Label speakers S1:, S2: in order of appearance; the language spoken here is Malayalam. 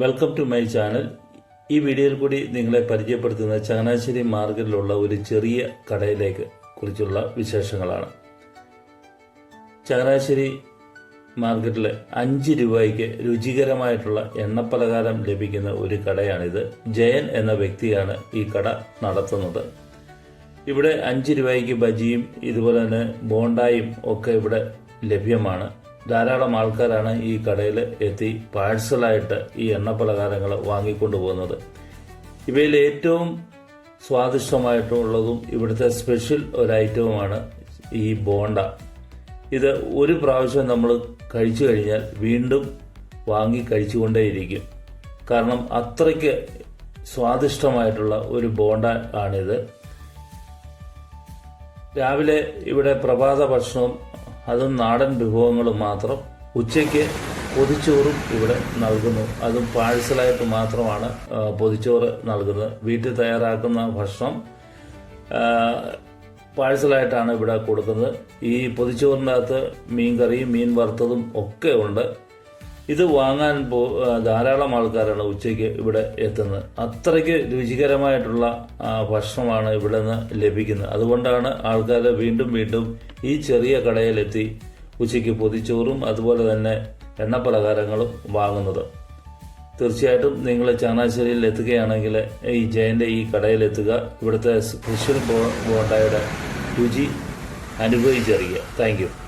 S1: വെൽക്കം ടു മൈ ചാനൽ ഈ വീഡിയോയിൽ കൂടി നിങ്ങളെ പരിചയപ്പെടുത്തുന്ന ചങ്ങനാശ്ശേരി മാർക്കറ്റിലുള്ള ഒരു ചെറിയ കടയിലേക്ക് കുറിച്ചുള്ള വിശേഷങ്ങളാണ്. ചങ്ങനാശ്ശേരി മാർക്കറ്റിൽ അഞ്ച് രൂപയ്ക്ക് രുചികരമായിട്ടുള്ള എണ്ണപ്പലകാരം ലഭിക്കുന്ന ഒരു കടയാണിത്. ജയൻ എന്ന വ്യക്തിയാണ് ഈ കട നടത്തുന്നത്. ഇവിടെ അഞ്ച് രൂപയ്ക്ക് ബജിയും ഇതുപോലെ തന്നെ ബോണ്ടായും ഒക്കെ ഇവിടെ ലഭ്യമാണ്. ധാരാളം ആൾക്കാരാണ് ഈ കടയിൽ എത്തി പാഴ്സലായിട്ട് ഈ എണ്ണ പലഹാരങ്ങൾ വാങ്ങിക്കൊണ്ടു പോകുന്നത് ഇവയിൽ ഏറ്റവും സ്വാദിഷ്ടമായിട്ടുള്ളതും ഇവിടുത്തെ സ്പെഷ്യൽ ഒരു ഐറ്റവുമാണ് ഈ ബോണ്ട. ഇത് ഒരു പ്രാവശ്യം നമ്മൾ കഴിച്ചു കഴിഞ്ഞാൽ വീണ്ടും വാങ്ങി കഴിച്ചുകൊണ്ടേയിരിക്കും. കാരണം അത്രയ്ക്ക് സ്വാദിഷ്ടമായിട്ടുള്ള ഒരു ബോണ്ട ആണിത്. രാവിലെ ഇവിടെ പ്രഭാത ഭക്ഷണവും അതും നാടൻ വിഭവങ്ങളും മാത്രം ഉച്ചയ്ക്ക് പൊതിച്ചോറും ഇവിടെ നൽകുന്നു. അതും പാഴ്സലായിട്ട് മാത്രമാണ് പൊതിച്ചോറ് നൽകുന്നത്. വീട്ടിൽ തയ്യാറാക്കുന്ന ഭക്ഷണം പാഴ്സലായിട്ടാണ് ഇവിടെ കൊടുക്കുന്നത്. ഈ പൊതിച്ചോറിന്റെ അകത്ത് മീൻ കറിയും മീൻ വറുത്തതും ഒക്കെ ഉണ്ട്. ഇത് വാങ്ങാൻ പോ ധാരാളം ആൾക്കാരാണ് ഉച്ചയ്ക്ക് ഇവിടെ എത്തുന്നത്. അത്രയ്ക്ക് രുചികരമായിട്ടുള്ള ഭക്ഷണമാണ് ഇവിടെ നിന്ന് ലഭിക്കുന്നത്. അതുകൊണ്ടാണ് ആൾക്കാർ വീണ്ടും വീണ്ടും ഈ ചെറിയ കടയിലെത്തി ഉച്ചയ്ക്ക് പൊതിച്ചോറും അതുപോലെ തന്നെ എണ്ണപ്പലഹാരങ്ങളും വാങ്ങുന്നത്. തീർച്ചയായിട്ടും നിങ്ങൾ ചങ്ങനാശ്ശേരിയിൽ എത്തുകയാണെങ്കിൽ ഈ ജയന്റെ ഈ കടയിലെത്തുക. ഇവിടുത്തെ സ്പെഷ്യൽ ബോണ്ടായുടെ രുചി അനുഭവിച്ചറിയുക. താങ്ക്